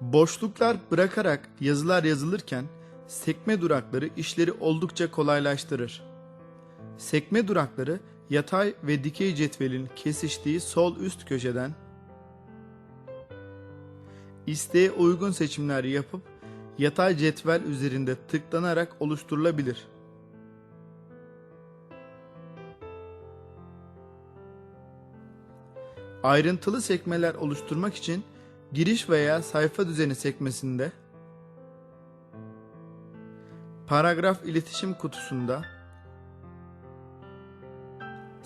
Boşluklar bırakarak yazılar yazılırken sekme durakları işleri oldukça kolaylaştırır. Sekme durakları yatay ve dikey cetvelin kesiştiği sol üst köşeden isteğe uygun seçimler yapıp yatay cetvel üzerinde tıklanarak oluşturulabilir. Ayrıntılı sekmeler oluşturmak için giriş veya sayfa düzeni sekmesinde paragraf iletişim kutusunda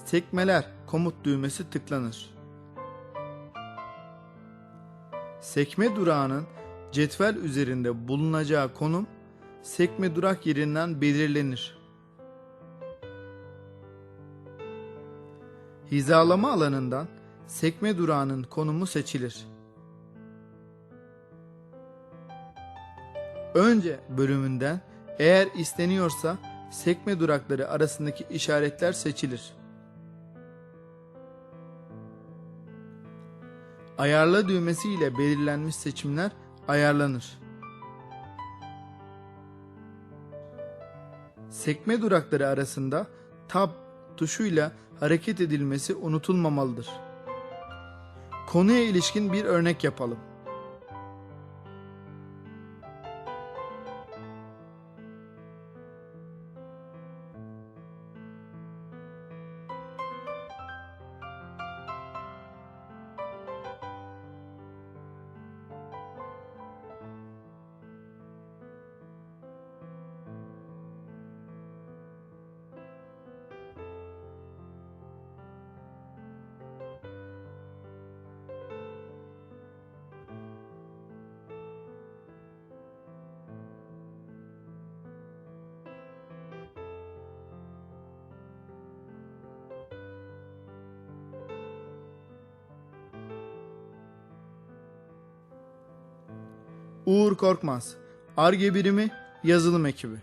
sekmeler komut düğmesi tıklanır. Sekme durağının cetvel üzerinde bulunacağı konum sekme durak yerinden belirlenir. Hizalama alanından sekme durağının konumu seçilir. Önce bölümünden eğer isteniyorsa sekme durakları arasındaki işaretler seçilir. Ayarla düğmesi ile belirlenmiş seçimler ayarlanır. Sekme durakları arasında tab tuşuyla hareket edilmesi unutulmamalıdır. Konuya ilişkin bir örnek yapalım. Uğur Korkmaz, Arge Birimi, Yazılım Ekibi